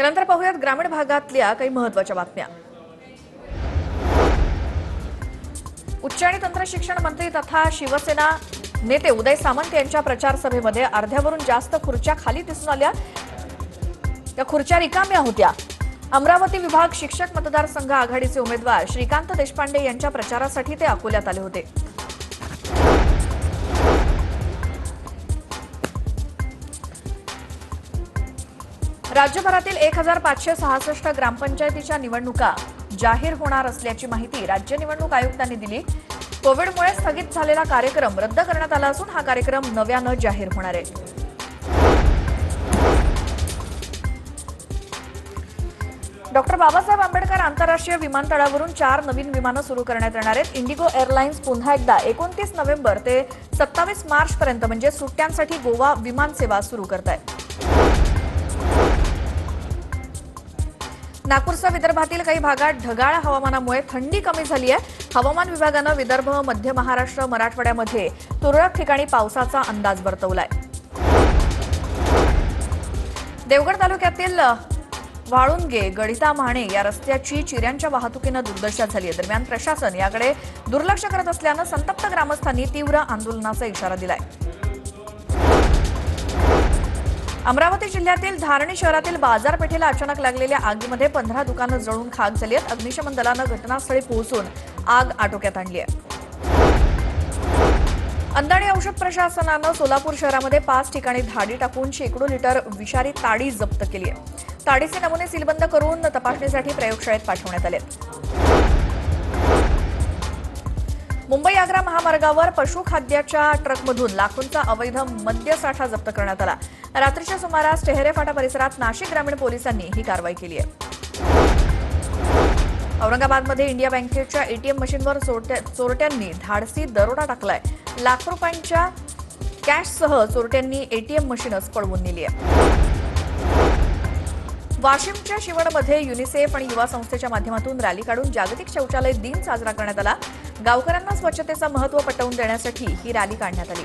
यानंतर पाहूयात ग्रामीण भागातल्या काही महत्त्वाच्या बातम्या. उच्च आणि तंत्र शिक्षण मंत्री तथा शिवसेना नेते उदय सामंत यांच्या प्रचार सभेमध्ये अर्ध्यावरून जास्त खुर्च्या खाली दिसून आल्या. त्या खुर्च्या रिकाम्या होत्या. अमरावती विभाग शिक्षक मतदारसंघ आघाडीचे उमेदवार श्रीकांत देशपांडे यांच्या प्रचारासाठी ते अकोल्यात आले होते. राज्यभरातील एक हजार पाचशे सहासष्ट ग्रामपंचायतीच्या निवडणुका जाहीर होणार असल्याची माहिती राज्य निवडणूक आयुक्तांनी दिली. कोविडमुळे स्थगित झालेला कार्यक्रम रद्द करण्यात आला असून हा कार्यक्रम नव्यानं जाहीर होणार आहे. डॉक्टर बाबासाहेब आंबेडकर आंतरराष्ट्रीय विमानतळावरून चार नवीन विमानं सुरू करण्यात येणार आहेत. इंडिगो एअरलाइन्स पुन्हा एकदा एकोणतीस नोव्हेंबर ते सत्तावीस मार्चपर्यंत म्हणजे सुट्ट्यांसाठी गोवा विमान सेवा सुरू करत आहे नागपूरसह विदर्भातील काही भागात ढगाळ हवामानामुळे थंडी कमी झाली आहे हवामान विभागानं विदर्भ मध्य महाराष्ट्र मराठवाड्यामध्ये तुरळक ठिकाणी पावसाचा अंदाज वर्तवलाय. देवगड तालुक्यातील वाळुंगे गडिता माणे या रस्त्याची चिऱ्यांच्या वाहतुकीनं दुर्दशा झाली आहे दरम्यान प्रशासन याकडे दुर्लक्ष करत असल्यानं संतप्त ग्रामस्थांनी तीव्र आंदोलनाचा इशारा दिलाय. अमरावती जिल्ह्यातील धारणी शहरातील बाजारपेठेला अचानक लागलेल्या आगीमध्ये पंधरा दुकानं जळून खाक झाली आहेत. अग्निशमन दलानं घटनास्थळी पोहोचून आग आटोक्यात आणली आहे. अंदाणी औषध प्रशासनानं सोलापूर शहरामध्ये पाच ठिकाणी धाडी टाकून शेकडो लिटर विषारी ताडी जप्त केली आहे. ताडीचे नमुने सीलबंद करून तपासणीसाठी प्रयोगशाळेत पाठवण्यात आले मुंबई आग्रा महामार्गावर पशुखाद्याच्या ट्रकमधून लाखोंचा अवैध मद्यसाठा जप्त करण्यात आला. रात्रीच्या सुमारास टेहरे फाटा परिसरात नाशिक ग्रामीण पोलिसांनी ही कारवाई केली आहे. औरंगाबादमध्ये इंडिया बँकेच्या एटीएम मशीनवर चोरट्यांनी धाडसी दरोडा टाकलाय. लाख रुपयांच्या कॅशसह चोरट्यांनी एटीएम मशीनच पळवून नेली आहे. वाशिमच्या शिवणमध्ये युनिसेफ आणि युवा संस्थेच्या माध्यमातून रॅली काढून जागतिक शौचालय दिन साजरा करण्यात आला. गावकऱ्यांना स्वच्छतेचं महत्त्व पटवून देण्यासाठी ही रॅली काढण्यात आली.